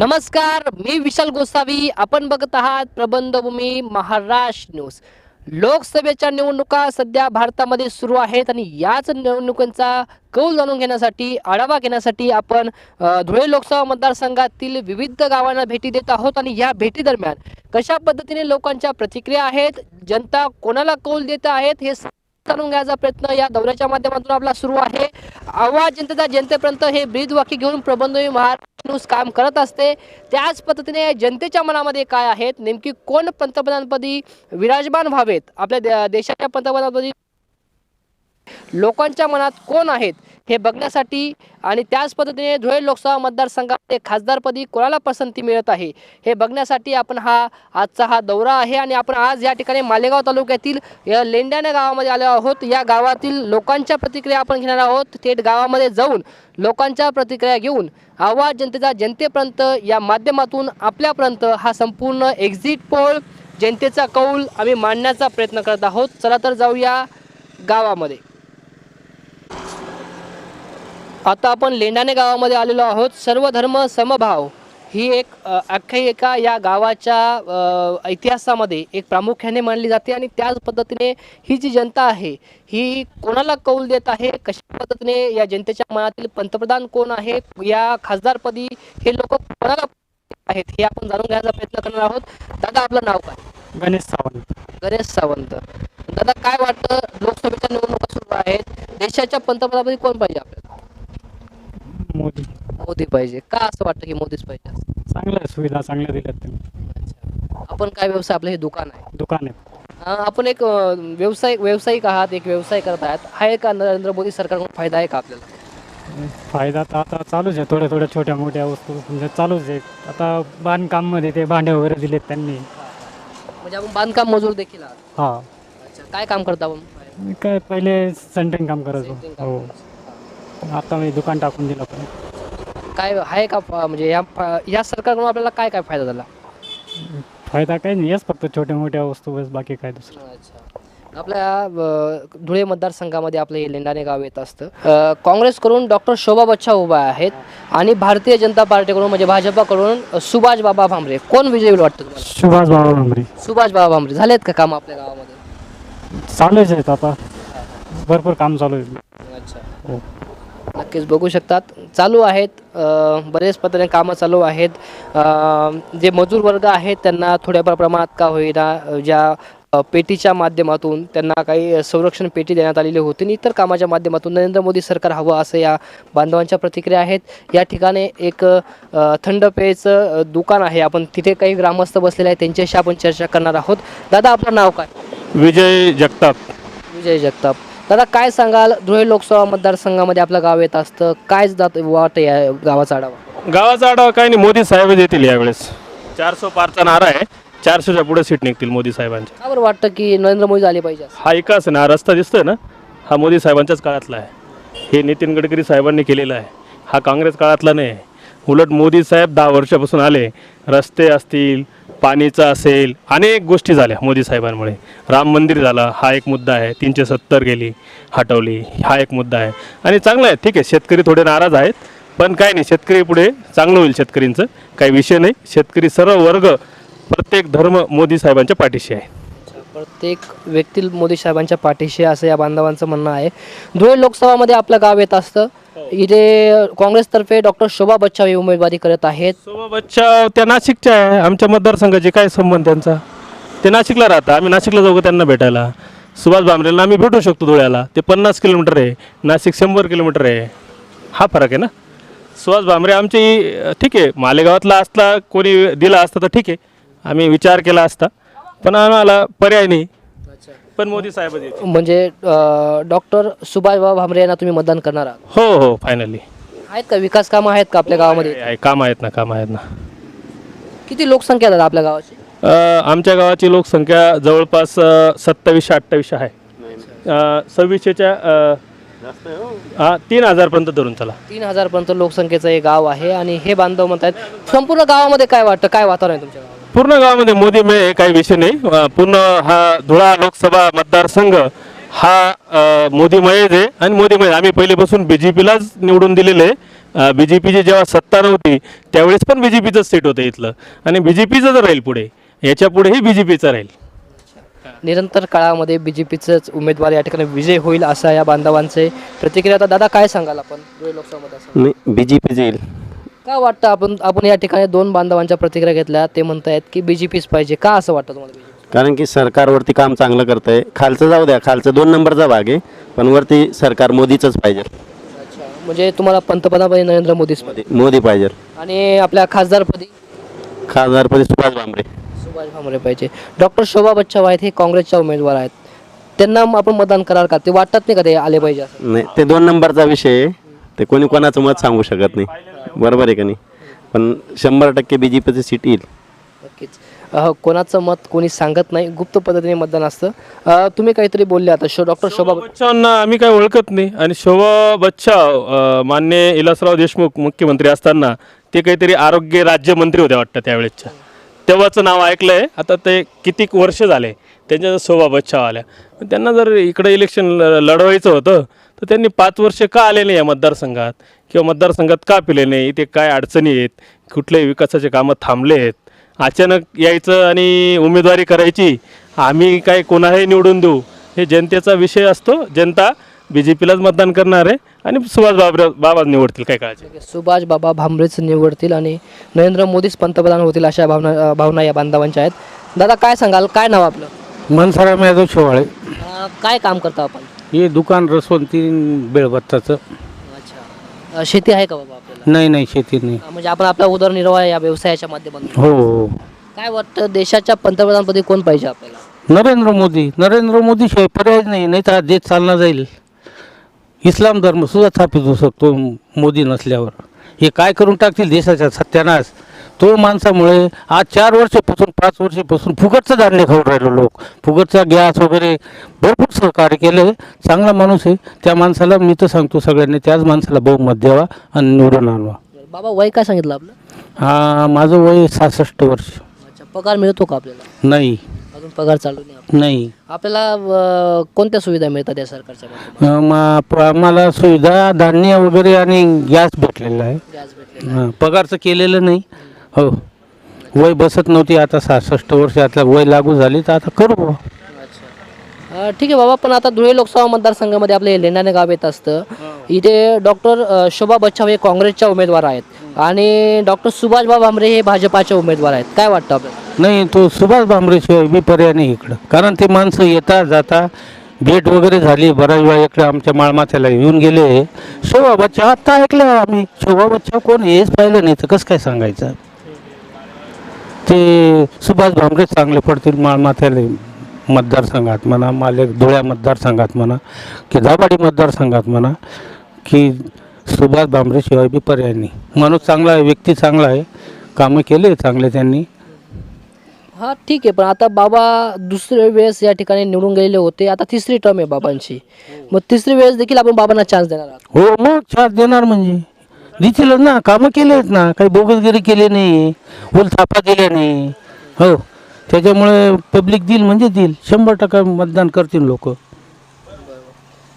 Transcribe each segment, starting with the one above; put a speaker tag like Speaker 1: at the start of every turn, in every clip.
Speaker 1: नमस्कार मी विशाल गोसावी. आपण बघत आहात प्रबंधभूमी महाराष्ट्र न्यूज. लोकसभेच्या निवडणुका सध्या भारतामध्ये सुरू आहेत आणि याच निवडणुकांचा कौल जाणून घेण्यासाठी आढावा घेण्यासाठी आपण धुळे लोकसभा मतदारसंघातील विविध गावांना भेटी देत आहोत आणि या भेटीदरम्यान कशा पद्धतीने लोकांच्या प्रतिक्रिया आहेत जनता कोणाला कौल देत आहेत हे करून घ्यायचा प्रयत्न या दौऱ्याच्या माध्यमातून आपला सुरू आहे. आवाज जनतेचा जनतेपर्यंत हे ब्रीद वाक्य घेऊन प्रबंध महाराष्ट्र न्यूज काम करत असते. त्याच पद्धतीने जनतेच्या मनामध्ये काय आहेत? नेमकी कोण पंतप्रधानपदी विराजमान व्हावेत? आपल्या देशाच्या पंतप्रधानपदी लोकांच्या मनात कोण आहेत? हे बघण्यासाठी आणि त्याच पद्धतीने धुळे लोकसभा मतदारसंघामध्ये खासदारपदी कोणाला पसंती मिळत आहे? हे बघण्यासाठी आपण हा आजचा हा दौरा आहे आणि आपण आज या ठिकाणी मालेगाव तालुक्यातील या लेंड्याने गावामध्ये आलो आहोत. या गावातील लोकांच्या प्रतिक्रिया आपण घेणार आहोत. थेट गावामध्ये जाऊन लोकांच्या प्रतिक्रिया घेऊन आवाज जनतेचा जनतेपर्यंत या माध्यमातून आपल्यापर्यंत हा संपूर्ण एक्झिट पोल जनतेचा कौल आम्ही मांडण्याचा प्रयत्न करत आहोत. चला तर जाऊया गावामध्ये. आता आपण लेंडाणे गावामध्ये आलेलो आहोत. सर्व धर्म समभाव ही एक आख्यायिका या गावाच्या इतिहासामध्ये एक प्रामुख्याने मानली जाते आणि त्याच पद्धतीने ही जी जनता आहे ही कोणाला कौल देत आहे? कशा पद्धतीने या जनतेच्या मनातील पंतप्रधान कोण आहे या खासदारपदी हे लोक कोणाला आहेत हे आपण जाणून घ्यायचा प्रयत्न करणार आहोत. दादा आपलं नाव काय?
Speaker 2: गणेश सावंत.
Speaker 1: गणेश सावंत. दादा काय वाटतं? लोकसभेच्या निवडणुका सुरू आहेत. देशाच्या पंतप्रधानपदी कोण पाहिजे आपल्याला?
Speaker 2: मोदी.
Speaker 1: मोदी पाहिजे. का असं वाटतं की मोदीच पाहिजे?
Speaker 2: चांगल्या आहे, सुविधा चांगल्या दिल्यात त्यांनी.
Speaker 1: आपण काय व्यवसाय? आपलं हे दुकान आहे.
Speaker 2: दुकान आहेत
Speaker 1: अं, आपण एक अं, व्यावसायिक व्यावसायिक आहात एक व्यवसाय करत आहात. आहे का नरेंद्र मोदी सरकारकडून फायदा आहे का आपल्याला?
Speaker 2: फायदा तर आता चालूच आहे. थोड्या थोड्या छोट्या मोठ्या वस्तू म्हणजे चालूच आहे आता बांधकाममध्ये ते भांडे वगैरे दिलेत त्यांनी.
Speaker 1: म्हणजे आपण बांधकाम मजूर देखील आहात.
Speaker 2: हा.
Speaker 1: अच्छा. काय काम करता आपण?
Speaker 2: काय पहिले सेंटरिंग काम करायचो.
Speaker 1: काम
Speaker 2: हो. आता मी दुकान टाकून दिलं पण.
Speaker 1: काय आहे का फ- म्हणजे या फ- या सरकारकडून आपल्याला काय काय फायदा झाला?
Speaker 2: फायदा काही नाही हेच फक्त छोट्या मोठ्या वस्तू बस बाकी काय दुसरं.
Speaker 1: अच्छा. आपल्या अ, धुळे मतदारसंघामध्ये आपलं हे लेंडाणे गाव येत असतं. अ, काँग्रेसकडून डॉक्टर शोभा बच्छा उभा आहेत आणि भारतीय जनता पार्टीकडून म्हणजे भाजपाकडून सुभाष बाबा भामरे. कोण विजयी होईल वाटतं तुम्हाला?
Speaker 2: सुभाष बाबा भांबरी
Speaker 1: सुभाष बाबा भामरे. झालेत का काम आपल्या गावामध्ये?
Speaker 2: चालूच आहेत आता. भरपूर काम चालू आहे.
Speaker 1: अच्छा.
Speaker 2: हो.
Speaker 1: नक्कीच बघू शकतात. चालू आहेत बरेच पद्धतीने कामं चालू आहेत. जे मजूर वर्ग आहेत त्यांना थोड्या प्रमाणात का होईना ज्या पेटीच्या माध्यमातून त्यांना काही संरक्षण पेटी देण्यात आलेली होती आणि इतर कामाच्या माध्यमातून नरेंद्र मोदी सरकार हवं असं या बांधवांच्या प्रतिक्रिया आहेत. या ठिकाणी एक थंड पेयचं दुकान आहे. आपण तिथे काही ग्रामस्थ बसलेले आहेत. त्यांच्याशी आपण चर्चा करणार आहोत. दादा आपलं नाव काय?
Speaker 3: विजय जगताप.
Speaker 1: विजय जगताप. दादा काय सांगाल? धुळे लोकसभा मतदारसंघामध्ये आपलं गाव येत असतं. काय जात वाट या गावाचा आढावा?
Speaker 3: गावाचा आढावा काय नाही मोदी साहेबच येतील यावेळेस. चारशे पारचा नारा आहे. चारशेच्या पुढे सीट निघतील मोदी साहेबांच्या.
Speaker 1: का बरं वाटतं की नरेंद्र मोदी झाले पाहिजे असं?
Speaker 3: हा एकाच आहे ना रस्ता दिसतोय ना हा मोदी साहेबांच्याच काळातला आहे. हे नितीन गडकरी साहेबांनी केलेला आहे. हा काँग्रेस काळातला नाही. आहे उलट मोदी साहेब दहा वर्षापासून आले. रस्ते असतील पाणीचं असेल अनेक गोष्टी झाल्या मोदी साहेबांमुळे. राम मंदिर झालं हा एक मुद्दा आहे. तीनशे सत्तर गेली हटवली हा एक मुद्दा आहे. आणि चांगला आहे ठीक आहे शेतकरी थोडे नाराज आहेत पण काय नाही शेतकरी पुढे चांगलं होईल शेतकरींचं. काही विषय नाही शेतकरी सर्व वर्ग प्रत्येक धर्म मोदी साहेबांच्या पाठीशी आहे.
Speaker 1: प्रत्येक व्यक्ती मोदी साहेबांच्या पाठीशी असं या बांधवांचं म्हणणं आहे. धुळे लोकसभामध्ये आपलं गाव येत असतं. इथे काँग्रेसतर्फे डॉक्टर शोभा बच्चा हे उमेदवारी करत आहेत.
Speaker 3: शोभा बच्चा त्या नाशिकच्या आहे. आमच्या मतदारसंघाचे काय संबंध त्यांचा? ते नाशिकला राहतात. आम्ही नाशिकला जाऊ त्यांना भेटायला? सुभाष भामरेला आम्ही भेटू शकतो धुळ्याला. ते पन्नास किलोमीटर आहे. नाशिक शंभर किलोमीटर आहे. हा फरक आहे ना? सुहास भामरे आमची ठीक आहे. मालेगावातला असला कोणी दिला असता तर ठीक आहे. आम्ही विचार केला असता. पण आम्हाला पर्याय नाही. पण मोदी साहेबच येतील.
Speaker 1: म्हणजे डॉक्टर सुभाषबाबा भामरे यांना तुम्ही मतदान करणार आहात?
Speaker 3: हो हो फायनली
Speaker 1: आहेत का? विकास कामं आहेत का आपल्या गावामध्ये?
Speaker 3: आहे काम आहेत ना काम आहेत ना.
Speaker 1: किती लोकसंख्या आहे दादा आपल्या गावाची?
Speaker 3: अ, आमच्या गावाची लोकसंख्या जवळपास अ, सत्तावीसशे अठ्ठावीसशे आहे. अ, सव्वीसशेच्या अ, हा तीन हजारपर्यंत धरून चला.
Speaker 1: तीन हजार पर्यंत लोकसंख्येचं हे गाव आहे आणि हे बांधव म्हणतात संपूर्ण गावामध्ये काय वाटतं? काय वातावरण आहे तुमच्या गावात?
Speaker 3: पूर्ण गावामध्ये मोदी मे काही विषय नाही. पूर्ण हा धुळा लोकसभा मतदारसंघ हा मोदीमयच आहे. आणि मोदीमय आम्ही पहिलेपासून बी जे पीलाच निवडून दिलेले आहे. बी जे पीची जेव्हा सत्ता नव्हती त्यावेळेस पण बी जे पीचंच सीट होतं इथलं. आणि बी जे पीचंच राहील पुढे. याच्या पुढेही बी जे पीचं राहील.
Speaker 1: निरंतर काळामध्ये बी जे पीचंच उमेदवार या ठिकाणी विजय होईल असा या बांधवांचे प्रतिक्रिया. आता दादा काय सांगाल आपण धुळे लोकसभा मतदारसंघ
Speaker 4: बी जे पी जाईल
Speaker 1: का वाटतं आपण आपण या ठिकाणी दोन बांधवांच्या प्रतिक्रिया घेतल्या ते म्हणतायत की बी जे पीच पाहिजे. का असं वाटतं तुम्हाला BJP?
Speaker 4: कारण की सरकारवरती काम चांगलं करतं आहे खालचं जाऊ द्या खालचं दोन नंबरचा भाग आहे पण वरती सरकार मोदीचंच पाहिजे.
Speaker 1: म्हणजे तुम्हाला पंतप्रधानपदी नरेंद्र मोदीच पाहिजे
Speaker 4: मोदी पाहिजे.
Speaker 1: आणि आपल्या खासदारपदी
Speaker 4: खासदारपदी सुभाष भामरे.
Speaker 1: सुभाष भामरे पाहिजे. डॉक्टर शोभा बच्चाव आहेत हे काँग्रेसच्या उमेदवार आहेत. त्यांना आपण मतदान कराल का? ते वाटत नाही का ते आले पाहिजे असं?
Speaker 4: नाही ते दोन नंबरचा विषय आहे. ते कोणी कोणाचं मत सांगू शकत नाही. बरोबर आहे का नाही? पण शंभर टक्के बी जे पीची सीट येईल.
Speaker 1: नक्कीच. अह, कोणाचं मत कोणी सांगत नाही गुप्त पद्धतीने मतदान असतं. अह, तुम्ही काहीतरी बोलले आता शो डॉक्टर शोभा
Speaker 3: बच्चावांना आम्ही काय ओळखत नाही. आणि शोभा बच्चाव अं, मान्य इलासराव देशमुख मुख्यमंत्री असताना ते काहीतरी आरोग्य राज्यमंत्री होते वाटतं त्यावेळेसच्या. तेव्हाचं नाव ऐकलं आहे आता ते कितीक वर्ष झाले? त्यांच्या शोभा बच्चाव आल्या. त्यांना जर इकडे इलेक्शन ल- लढवायचं होतं तर त्यांनी पाच वर्ष का आले नाही या मतदारसंघात? किंवा मतदारसंघात का पिले नाही? इथे काय अडचणी आहेत? कुठल्याही विकासाचे कामं थांबले आहेत? अचानक यायचं आणि उमेदवारी करायची आम्ही काय कोणालाही निवडून देऊ हे जनतेचा विषय असतो. जनता बी जे पीलाच मतदान करणार आहे. आणि सुभाष बाबरा बाबा निवडतील काय काळजी?
Speaker 1: सुभाष बाबा भामरेच निवडतील आणि नरेंद्र मोदीच पंतप्रधान होतील अशा भावना भावना या बांधवांच्या आहेत. दादा काय सांगाल? काय नाव आपलं?
Speaker 5: मनसराम यादव शेवाळे.
Speaker 1: काय काम करता आपण?
Speaker 5: हे दुकान रसवंती बेळबत्ताचं
Speaker 1: अच्छा. शेती आहे का बाबा आपल्याला?
Speaker 5: नाही नाही शेती नाही.
Speaker 1: म्हणजे आपण आपला उदरनिर्वाह या व्यवसायाच्या माध्यमातून
Speaker 5: हो हो
Speaker 1: काय वाटतं देशाच्या पंतप्रधानपदी कोण पाहिजे आपल्याला?
Speaker 5: नरेंद्र मोदी. नरेंद्र मोदी शिवाय पर्याय नाही नाही तर हा देश चालला जाईल. इस्लाम धर्म सुद्धा स्थापित होऊ शकतो मोदी नसल्यावर. हे काय करून टाकतील देशाचा सत्यानाश? तो माणसामुळे आज चार वर्षापासून पाच वर्षापासून फुकटचं धान्य खाऊन राहिलो लोक. फुकटचा गॅस वगैरे भरपूर सहकार्य केलं. चांगला माणूस आहे. त्या माणसाला मी तर सांगतो सगळ्यांनी त्याच माणसाला बहुमत द्यावा आणि निवडून आणवा.
Speaker 1: बाबा वय काय सांगितलं आपलं?
Speaker 5: हा माझं वय सहासष्ट वर्ष.
Speaker 1: पगार मिळतो का आपल्याला?
Speaker 5: नाही.
Speaker 1: अजून पगार चालू नाही आपला.
Speaker 5: नाही
Speaker 1: आपल्याला कोणत्या सुविधा मिळतात या सरकारच्या माध्यमातून?
Speaker 5: अं, मा- प- आम्हाला सुविधा धान्य वगैरे आणि गॅस भेटलेला आहे
Speaker 1: गॅस भेटले
Speaker 5: हां पगारचं केलेलं नाही हो वय बसत नव्हती आता सहासष्ट वर्ष आता वय लागू झाली तर आता करू बुवा.
Speaker 1: ठीक आहे बाबा पण आता धुळे लोकसभा मतदारसंघामध्ये आपले लेंडाणे गाव येत असतं. इथे डॉक्टर शोभा बच्चाव हे काँग्रेसच्या उमेदवार आहेत. आणि डॉक्टर सुभाषबाबा भामरे हे भाजपाचे उमेदवार आहेत. काय वाटतं आपल्याला?
Speaker 5: नाही तो सुभाष भामरेशिवाय मी पर्याय नाही इकडं. कारण ते माणसं येता जाता भेट वगैरे झाली बऱ्याच वेळा इकडे आमच्या माळमाथ्याला येऊन गेले. शोभा बच्चा आत्ता ऐकलं आम्ही. शोभा बच्चा कोण हेच पाहिलं नाही तर कसं काय सांगायचं? ते सुभाष भामरे चांगले पडतील माळमाथ्याला मतदारसंघात म्हणा माले धुळ्या मतदारसंघात म्हणा की दाभाडी मतदारसंघात म्हणा की सुभाष भामरेशिवाय बी पर्याय नाही. माणूस चांगला आहे व्यक्ती चांगला आहे कामं केले चांगले त्यांनी.
Speaker 1: हां ठीक आहे पण आता बाबा दुसरे वेळेस या ठिकाणी निवडून गेलेले होते आता तिसरी टर्म आहे बाबांची. मग तिसरी वेळेस देखील आपण बाबांना चान्स देणार आहात.
Speaker 5: हो मग चार्ज देणार म्हणजे. देतीलच ना कामं केले आहेत ना काही बोगसगिरी केली नाही उलथापा दिल्या नाही. हो. त्याच्यामुळे पब्लिक देईल म्हणजे देईल. शंभर टक्का मतदान करतील लोक.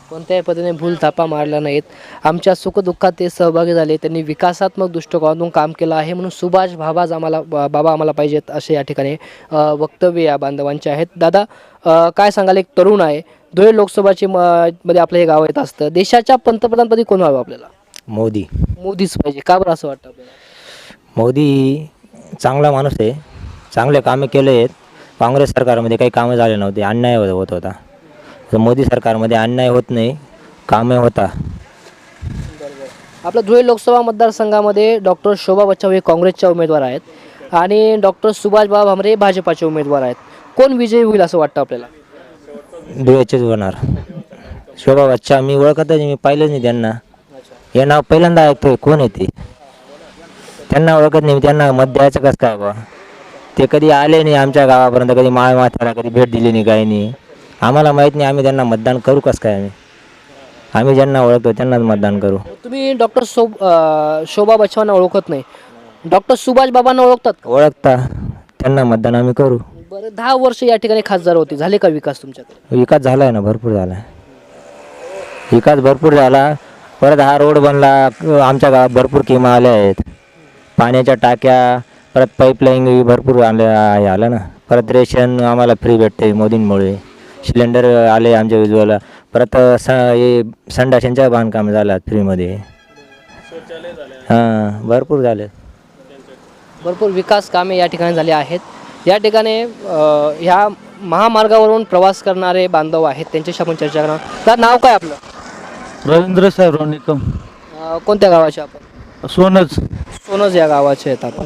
Speaker 1: कोणत्याही पद्धतीने भूल थापा मारल्या नाहीत. आमच्या सुखदुःखात ते सहभागी झाले. त्यांनी विकासात्मक दृष्टिकोनातून काम केलं आहे म्हणून सुभाष भाबाज आम्हाला बा- बाबा आम्हाला पाहिजेत असे या ठिकाणी वक्तव्य या बांधवांचे आहेत. दादा काय सांगाल? एक तरुण आहे. धुळे लोकसभाची म- मध्ये आपलं हे गाव येत असतं. देशाच्या पंतप्रधानपदी कोण व्हावं आपल्याला?
Speaker 6: मोदी.
Speaker 1: मोदीच पाहिजे. का बरं असं वाटतं आपल्याला?
Speaker 6: मोदी चांगला माणूस आहे. चांगले कामे केले आहेत. काँग्रेस सरकारमध्ये काही कामं झाले नव्हते अन्याय होत होत. तर मोदी सरकारमध्ये अन्याय होत नाही कामे होता.
Speaker 1: आपल्या धुळे लोकसभा मतदारसंघामध्ये डॉक्टर शोभा बच्चाव हे काँग्रेसच्या उमेदवार आहेत आणि डॉक्टर सुभाषबाबा भामरे भाजपाचे उमेदवार आहेत. कोण विजयी होईल असं वाटतं आपल्याला?
Speaker 6: धुळ्याचेच होणार. शोभा बच्चा मी ओळखतच नाही, मी पाहिलंच नाही त्यांना. हे नाव पहिल्यांदा ऐकतोय कोण आहे ते? त्यांना ओळखत नाही मी त्यांना मत द्यायचं कसं काय बा ते कधी आले नाही आमच्या गावापर्यंत कधी माळ माथ्याला कधी भेट दिली नाही काही नाही. आम्हाला माहीत नाही आम्ही त्यांना मतदान करू कसं काय आम्ही. आम्ही ज्यांना ओळखतो त्यांनाच मतदान करू.
Speaker 1: तुम्ही डॉक्टर शो अं, शोभा बच्चावांना ओळखत नाही. डॉक्टर सुभाष बाबांना ओळखतात का?
Speaker 6: ओळखता. त्यांना मतदान आम्ही करू.
Speaker 1: बरं दहा वर्ष या ठिकाणी खासदार होते. झाले का विकास तुमच्याकडे?
Speaker 6: विकास झाला आहे ना भरपूर झाला आहे विकास भरपूर झाला. परत हा रोड बनला आमच्या गावात भरपूर किमा आल्या आहेत. पाण्याच्या टाक्या परत पाईपलाईन भरपूर आल्या हे आलं ना. परत रेशन आम्हाला फ्री भेटते मोदींमुळे. सिलेंडर आले आमच्या उज्ज्वला परत स हे संडाशांच्या बांधकाम झालं फ्रीमध्ये हां भरपूर झाले.
Speaker 1: भरपूर विकास कामे या ठिकाणी झाली आहेत. या ठिकाणी ह्या महामार्गावरून प्रवास करणारे बांधव आहेत. त्यांच्याशी आपण चर्चा करणार. तर नाव काय आपलं?
Speaker 5: रवींद्र साहेबराव निकम
Speaker 1: अ, कोणत्या गावाचे आपण?
Speaker 5: सोनच
Speaker 1: सोनज या गावाचे आहेत आपण.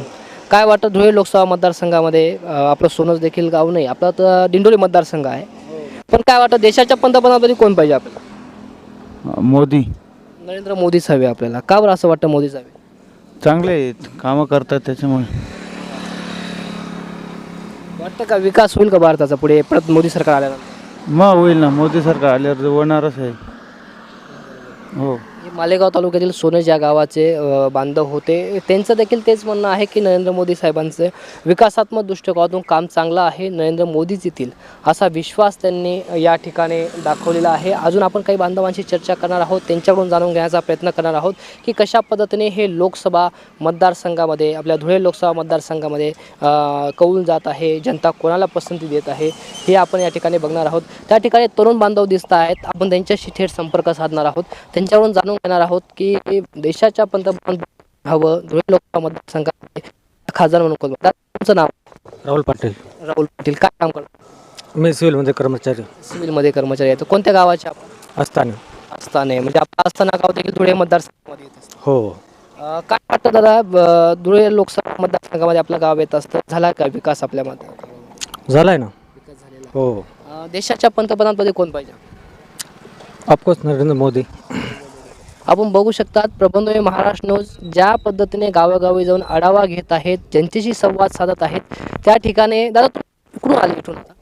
Speaker 1: काय वाटतं धुळे लोकसभा मतदारसंघामध्ये? आपलं सोनज देखील गाव नाही आपला तर दिंडोरी मतदारसंघ आहे. पण काय वाटतं देशाच्या पंतप्रधानपदी कोण पाहिजे आपल्याला?
Speaker 5: मोदी.
Speaker 1: नरेंद्र मोदीच हवे आपल्याला. का बरं असं वाटतं मोदीच हवे?
Speaker 5: चांगले आहेत कामं करतात त्याच्यामुळे.
Speaker 1: वाटतं का विकास होईल का भारताचा पुढे? परत मोदी सरकार आल्यानंतर?
Speaker 5: मग होईल ना. मोदी सरकार आल्यावर होणारच आहे. हे.
Speaker 1: मालेगाव तालुक्यातील सोनेज या गावाचे बांधव होते. त्यांचं देखील तेच म्हणणं आहे की नरेंद्र मोदी साहेबांचं विकासात्मक दृष्टिकोनातून काम चांगलं आहे नरेंद्र मोदीच येतील असा विश्वास त्यांनी या ठिकाणी दाखवलेला आहे. अजून आपण काही बांधवांशी चर्चा करणार आहोत त्यांच्याकडून जाणून घेण्याचा प्रयत्न करणार आहोत की कशा पद्धतीने हे लोकसभा मतदारसंघामध्ये आपल्या धुळे लोकसभा मतदारसंघामध्ये कौल जात आहे जनता कोणाला पसंती देत आहे हे आपण या ठिकाणी बघणार आहोत. त्या ठिकाणी तरुण बांधव दिसत आहेत आपण त्यांच्याशी थेट संपर्क साधणार आहोत. त्यांच्याकडून जाणून घेणार आहोत की देशाच्या पंतप्रधान हवं धुळे लोकसभा मतदारसंघामध्ये खासदार म्हणून कोण? तुमचं नाव?
Speaker 2: राहुल पाटील.
Speaker 1: राहुल पाटील काय काम करतो?
Speaker 2: मी सिव्हिलमध्ये कर्मचारी.
Speaker 1: सिव्हिलमध्ये कर्मचारी आहेत कोणत्या गावाचे आपण?
Speaker 2: असताना
Speaker 1: असताना म्हणजे आपलं असताना गाव देखील धुळे मतदारसंघामध्ये येत
Speaker 2: हो.
Speaker 1: काय वाटतं दादा धुळे लोकसभा मतदारसंघामध्ये आपलं गाव येत असतं? झाला का विकास आपल्या मध्ये
Speaker 2: झालाय ना. हो.
Speaker 1: देशाच्या पंतप्रधानपदी कोण पाहिजे?
Speaker 2: Of course Narendra Modi.
Speaker 1: आपण बघू शकतात प्रबंधवे महाराष्ट्र न्यूज ज्या पद्धतीने गावोगावी जाऊन आढावा घेत आहेत जनतेशी संवाद साधत आहेत त्या ठिकाणी दादा तू कुठून आले इथून आता?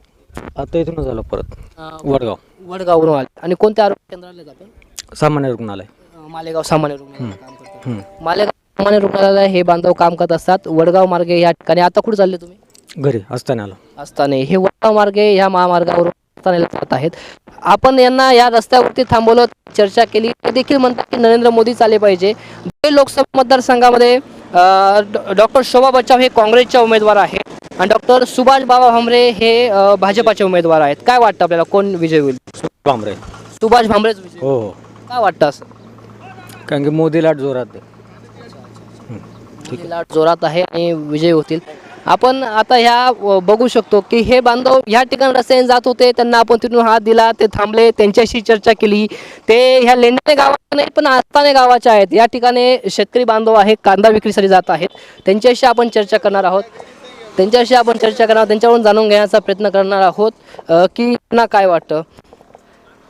Speaker 2: आता इथून झालं परत
Speaker 1: अं,
Speaker 2: वडगाव.
Speaker 1: वडगाववरून आले. आणि कोणत्या आरोग्य केंद्राला
Speaker 2: सामान्य रुग्णालय.
Speaker 1: अं, मालेगाव सामान्य रुग्णालयात काम करतो मालेगाव सामान्य रुग्णालयाला हे बांधव काम करत असतात. वडगाव मार्गे या ठिकाणी आता कुठे चालले तुम्ही?
Speaker 2: घरी असताना आलं
Speaker 1: असताना हे वडगाव मार्गे ह्या महामार्गावरून असताना जात आहेत. आपण यांना या रस्त्यावरती थांबवलं चर्चा केली. ते देखील म्हणतात की नरेंद्र मोदीच आले पाहिजे. धुळे लोकसभा मतदारसंघामध्ये डॉक्टर शोभा बच्चाव हे काँग्रेसचे उमेदवार आहेत आणि डॉक्टर सुभाष बाबा भामरे हे भाजपाचे उमेदवार आहेत. काय वाटतं आपल्याला? कोण विजय होईल?
Speaker 2: बांबरे
Speaker 1: सुभाष भामरेच विजय
Speaker 2: हो हो.
Speaker 1: काय वाटतं असं?
Speaker 2: कारण की मोदी लाट जोरात आहे.
Speaker 1: लाट जोरात आहे आणि विजय होतील. आपण आता ह्या बघू शकतो की हे बांधव ह्या ठिकाणी रस्त्याने जात होते. त्यांना आपण तिथून हात दिला ते थांबले त्यांच्याशी चर्चा केली. ते ह्या लेंडाणे गावाचे नाही पण आस्ताने गावाचे आहेत. या ठिकाणी शेतकरी बांधव आहे कांदा विक्रीसाठी जात आहेत. त्यांच्याशी आपण चर्चा करणार आहोत. त्यांच्याशी आपण चर्चा करणार आहोत. त्यांच्याकडून जाणून घेण्याचा प्रयत्न करणार आहोत. की त्यांना काय वाटतं?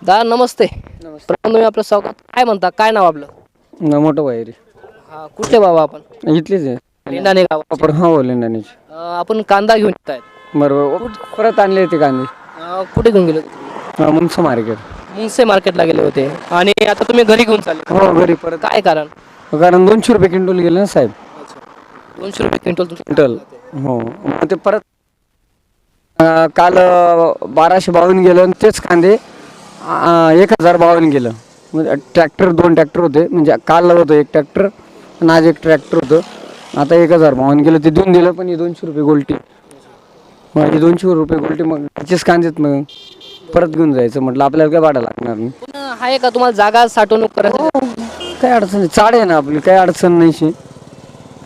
Speaker 1: दा नमस्ते. प्रथम तुम्ही आपलं स्वागत. काय म्हणता? काय नाव आपलं?
Speaker 7: मोठं वायरी
Speaker 1: हा कुठले बाबा आपण?
Speaker 7: इथलीच आहे.
Speaker 1: गाव
Speaker 7: वापर हा हो लेंडानीची.
Speaker 1: अ, आपण कांदा घेऊन येत आहेत
Speaker 7: बरोबर परत आणले होते कांदे.
Speaker 1: अ, कुठे घेऊन गेले
Speaker 7: मुंगसं मार्केट.
Speaker 1: मुंगसे मार्केटला गेले होते. आणि आता तुम्ही घरी घेऊन चालले.
Speaker 7: हो घरी परत.
Speaker 1: काय कारण?
Speaker 7: कारण दोनशे रुपये क्विंटल गेले ना साहेब.
Speaker 1: दोनशे रुपये क्विंटल तुमचं
Speaker 7: क्विंटल. हो. मग ते परत अं, काल अं, बाराशे बावन्न गेलं आणि तेच कांदे अं, एक हजार बावन्न गेलं. म्हणजे ट्रॅक्टर दोन ट्रॅक्टर होते. म्हणजे काल होतं एक ट्रॅक्टर आणि आज एक ट्रॅक्टर होतं. आता एक हजार बावन्न गेलं ते देऊन दिलं पण हे दोनशे रुपये गोल्टी. हे दोनशे रुपये गोल्टी मग त्याचेच कांदेत मग परत घेऊन जायचं. म्हटलं आपल्याला काय भाडं लागणार नाही.
Speaker 1: आहे का? तुम्हाला जागा साठवणूक करायची?
Speaker 7: काय अडचण नाही. चाड आहे ना आपली काय अडचण नाही शे.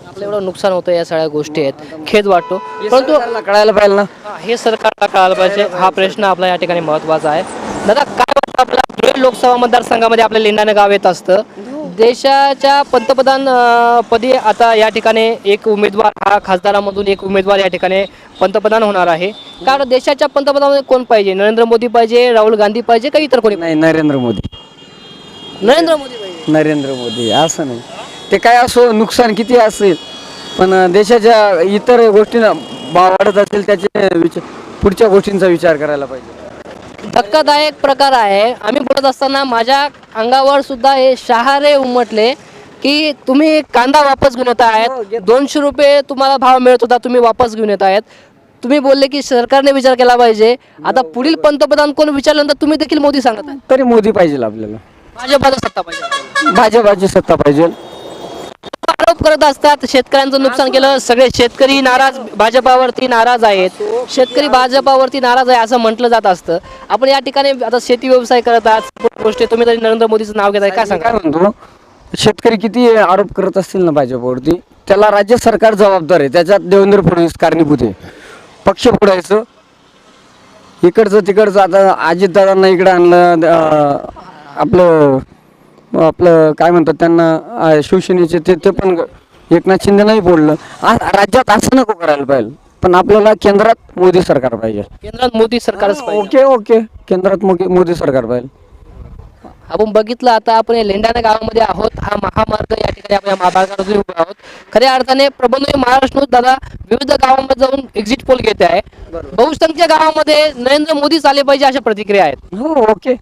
Speaker 1: आपलं एवढं नुकसान होतं या सगळ्या गोष्टी आहेत. खेद वाटतो. परंतु
Speaker 7: सरकारला कळायला पाहिजे ना.
Speaker 1: हा, हे सरकारला कळायला पाहिजे. हा प्रश्न आपला या ठिकाणी महत्त्वाचा आहे. दादा काय वाटतं आपल्या धुळे लोकसभा मतदारसंघामध्ये आपल्या लिंडाणे गाव येत असतं. देशाच्या पंतप्रधान पदी आता या ठिकाणी एक उमेदवार हा खासदारामधून एक उमेदवार या ठिकाणी पंतप्रधान होणार आहे. कारण देशाच्या पंतप्रधान कोण पाहिजे? नरेंद्र मोदी पाहिजे राहुल गांधी पाहिजे का इतर कोणी
Speaker 7: नाही नरेंद्र मोदी.
Speaker 1: नरेंद्र मोदी पाहिजे?
Speaker 7: नरेंद्र मोदी असं नाही. ते काय असो नुकसान किती असेल पण देशाच्या इतर गोष्टींना वाढत असेल त्याचे पुढच्या गोष्टींचा विचार करायला पाहिजे.
Speaker 1: धक्कादायक प्रकार आहे. आम्ही बोलत असताना माझ्या अंगावर सुद्धा हे शहारे उमटले की तुम्ही कांदा वापस घेऊन येत आहेत. दोनशे रुपये तुम्हाला भाव मिळत होता तुम्ही वापस घेऊन येत आहेत. तुम्ही बोलले की सरकारने विचार केला पाहिजे. आता पुढील पंतप्रधान कोण विचारल्यानंतर तुम्ही देखील मोदी सांगत आहे
Speaker 7: तरी मोदी पाहिजे आपल्याला.
Speaker 1: भाजपाचा सत्ता पाहिजे.
Speaker 7: भाजपाची सत्ता पाहिजे.
Speaker 1: आरोप करत असतात शेतकऱ्यांचं नुकसान केलं सगळे शेतकरी नाराज भाजपावरती नाराज आहेत. शेतकरी भाजपावरती नाराज आहे असं म्हटलं जात असतं. आपण या ठिकाणी आता शेती व्यवसाय करत आहात गोष्टी तुम्ही तरी नरेंद्र मोदीचं नाव घेताय काय सांगा
Speaker 7: काय म्हणतो शेतकरी किती आरोप करत असतील ना भाजपवरती त्याला राज्य सरकार जबाबदार आहे त्याच्यात देवेंद्र फडणवीस कारणीभूत आहे. पक्ष फोडायचं इकडचं तिकडचं आता अजितदादांना इकडं आणलं अं, आपलं आपलं काय म्हणतात त्यांना शिवसेनेचे ते ते पण एकनाथ शिंदे नाही बोललं राज्यात असं नको करायला पाहिजे. पण आपल्याला केंद्रात मोदी सरकार पाहिजे.
Speaker 1: केंद्रात मोदी सरकारच पाहिजे.
Speaker 7: Okay okay. केंद्रात मोदी मोदी सरकार पाहिजे.
Speaker 1: आपण बघितलं आता आपण या लेंडाणा गावामध्ये आहोत. हा महामार्ग या ठिकाणी आपण या महामार्गावरती उभे आहोत. खऱ्या अर्थाने प्रबंध महाराष्ट्र दादा विविध गावांमध्ये जाऊन एक्झिट पोल घेते आहे. बहुसंख्य गावामध्ये नरेंद्र मोदीच आले पाहिजे अशा प्रतिक्रिया आहेत.
Speaker 7: हो ओके.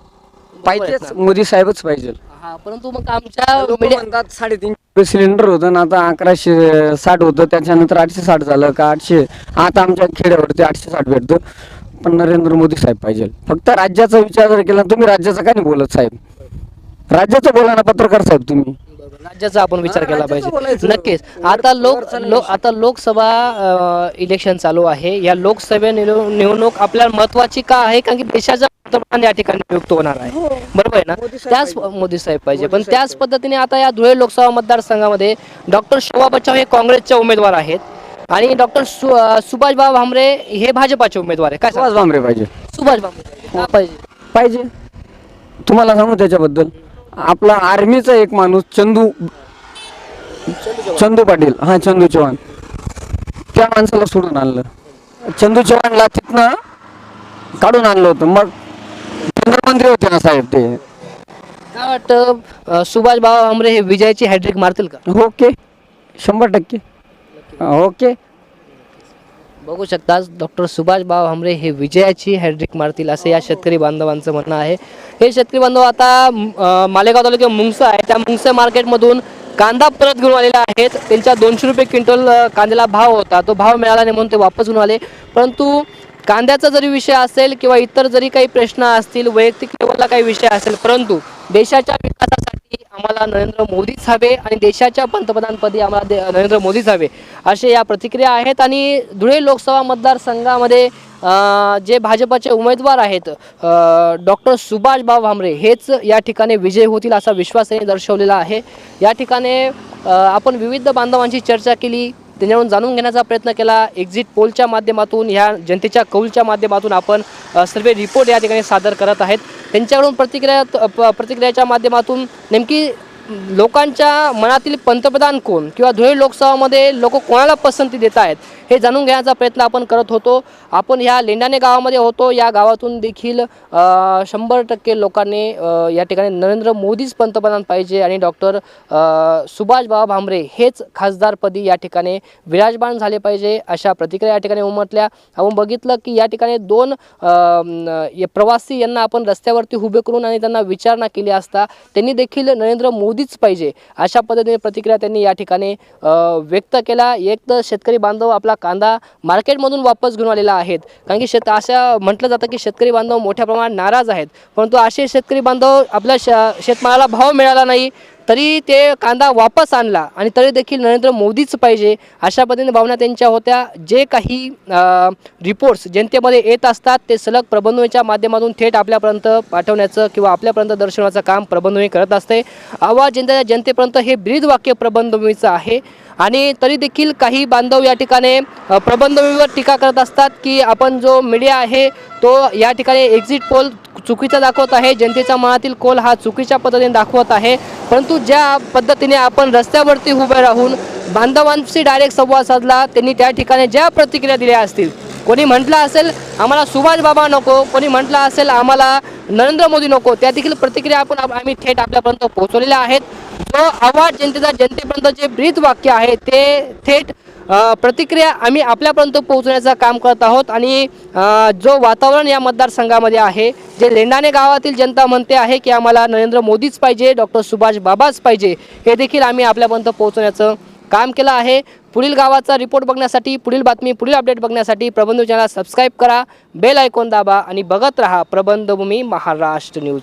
Speaker 7: पाहिजेच. मोदी साहेबच पाहिजे.
Speaker 1: हा परंतु मग आमच्या
Speaker 7: लोकं
Speaker 1: मीडिया
Speaker 7: म्हणतात साडेतीन रुपये सिलेंडर होतं ना आता अकराशे साठ होतं त्याच्यानंतर आठशे साठ झालं का आठशे आता आमच्या खेड्यावरती आठशे साठ भेटतं. पण नरेंद्र मोदी साहेब पाहिजे. फक्त राज्याचा विचार जर केला तुम्ही राज्याचा काय नाही बोलत साहेब? राज्याचं बोला ना पत्रकार साहेब तुम्ही.
Speaker 1: राज्याचा आपण विचार केला पाहिजे. नक्कीच. आता लोक लो आता लोकसभा इलेक्शन चालू आहे. या लोकसभा निवड- निवडणूक आपल्याला महत्वाची का आहे? कारण की देशाचा पंतप्रधान या ठिकाणी नियुक्त होणार आहे. बरोबर आहे ना? त्याच मोदी साहेब पाहिजे. पण त्याच पद्धतीने आता या धुळे लोकसभा मतदारसंघामध्ये डॉक्टर शोभा बच्चाव हे काँग्रेसचे उमेदवार आहेत. आणि डॉक्टर सु अं, सुभाषबाब भामरे हे भाजपाचे उमेदवार आहे काय
Speaker 7: सुभाष? भामरे पाहिजे.
Speaker 1: सुभाष भामरे. पाहिजे.
Speaker 7: पाहिजे. तुम्हाला सांगू त्याच्याबद्दल? आपला आर्मीचा एक माणूस चंदू. चंदू पाटील. हा चंदू चव्हाण. त्या माणसाला सोडून आणलं. चंदू चव्हाणला तिथनं काढून आणलं होतं. मग केंद्रमंत्री होते ना साहेब ते.
Speaker 1: काय वाटतं सुभाष बाबा भामरे हे विजयाची हॅड्रिक मारतील का?
Speaker 7: ओके शंभर टक्के. ओके
Speaker 1: बघू शकता डॉक्टर सुभाष बाव हमरे हे विजयाची हॅड्रिक मारतील असे या शेतकरी बांधवांचं म्हणणं आहे. हे शेतकरी बांधव आता मालेगाव तालुक्या मुंगसा आहे. त्या मुंगसा मार्केटमधून कांदा परत घेऊन आलेला आहेत. त्यांच्या दोनशे रुपये क्विंटल कांद्याला भाव होता. तो भाव मिळाला नाही म्हणून ते वापस घेऊन आले. परंतु कांद्याचा जरी विषय असेल किंवा इतर जरी काही प्रश्न असतील वैयक्तिक लेवलला काही विषय असेल परंतु देशाच्या विकासासाठी आम्हाला नरेंद्र मोदीच हवे आणि देशाच्या पंतप्रधानपदी आम्हाला दे- नरेंद्र मोदीच हवे असे या प्रतिक्रिया आहेत. आणि धुळे लोकसभा मतदारसंघामध्ये जे भाजपाचे उमेदवार आहेत डॉक्टर सुभाष बाब भामरे हेच या ठिकाणी विजय होतील असा विश्वास त्यांनी दर्शवलेला आहे. या ठिकाणी आपण विविध बांधवांची चर्चा केली. त्यांच्याकडून जाणून घेण्याचा प्रयत्न केला. एक्झिट पोलच्या माध्यमातून ह्या जनतेच्या कौलच्या माध्यमातून आपण सर्वे रिपोर्ट या ठिकाणी सादर करत आहेत. त्यांच्याकडून प्रतिक्रिया प- प्रतिक्रियाच्या माध्यमातून नेमकी लोकांच्या मनातील पंतप्रधान कोण किंवा धुळे लोकसभामध्ये लोक कोणाला पसंती देत आहेत हे जाणून घेण्याचा प्रयत्न आपण करत होतो. आपण ह्या लेंडाणे गावामध्ये होतो. या गावातून देखील शंभर टक्के लोकांनी या ठिकाणी नरेंद्र मोदीच पंतप्रधान पाहिजे आणि डॉक्टर सुभाषबाबा भामरे हेच खासदारपदी या ठिकाणी विराजमान झाले पाहिजे अशा प्रतिक्रिया या ठिकाणी उमटल्या. आपण बघितलं की या ठिकाणी दोन प्रवासी यांना आपण रस्त्यावरती उभे करून आणि त्यांना विचारणा केली असता त्यांनी देखील नरेंद्र मोदी मोदीच पाहिजे. अशा पद्धतीने प्रतिक्रिया त्यांनी या ठिकाणी व्यक्त केला. एक तर शेतकरी बांधव आपला कांदा मार्केटमधून वापस घेऊन आलेला आहेत. कारण की शेत अशा म्हटलं जातं की शेतकरी बांधव मोठ्या प्रमाणात नाराज आहेत. परंतु असे शेतकरी बांधव आपल्या श शेतमालाला भाव मिळाला नाही. तरी ते कांदा वापस आणला आणि तरी देखील नरेंद्र मोदीच पाहिजे अशा पद्धतीने भावना त्यांच्या होत्या. जे काही रिपोर्ट्स जनतेमध्ये येत असतात ते सलग प्रबंधनेच्या माध्यमातून थेट आपल्यापर्यंत पाठवण्याचं किंवा आपल्यापर्यंत दर्शवण्याचं काम प्रबंधभूमी करत असते. आवाज जनतेच्या जनतेपर्यंत हे ब्रीद वाक्य प्रबंधभूमीचं आहे. आणि तरी देखील काही बांधव या ठिकाणी प्रबंधवीवर टीका करत असतात की आपण जो मीडिया आहे तो या ठिकाणी एक्झिट पोल चुकीचा दाखवत आहे. जनतेच्या मनातील कोल हा चुकीच्या पद्धतीने दाखवत आहे. परंतु ज्या पद्धतीने आपण रस्त्यावरती उभे राहून बांधवांशी डायरेक्ट संवाद साधला त्यांनी त्या ठिकाणी ज्या प्रतिक्रिया दिल्या असतील कोणी म्हटलं असेल आम्हाला सुभाष बाबा नको कोणी म्हटलं असेल आम्हाला नरेंद्र मोदी नको त्या देखील प्रतिक्रिया आपण आम्ही थेट आपल्यापर्यंत पोहोचवलेल्या आहेत. जो आवाज जनतेचा जनतेपर्यंत जे ब्रीद वाक्य आहे ते थेट प्रतिक्रिया आम्ही आपल्यापर्यंत पोहोचण्याचं काम करत आहोत आणि जो वातावरण या मतदारसंघामध्ये आहे जे लेंडाणे गावातील जनता म्हणते आहे की आम्हाला नरेंद्र मोदीच पाहिजे डॉक्टर सुभाष बाबाच पाहिजे हे देखील आम्ही आपल्यापर्यंत पोहोचण्याचं काम केलं आहे. पुढील गावाचा रिपोर्ट बघण्यासाठी पुढील बातमी पुढील अपडेट बघण्यासाठी प्रबंध चॅनल सबस्क्राईब करा बेल ऐकून दाबा आणि बघत राहा प्रबंधभूमी महाराष्ट्र न्यूज.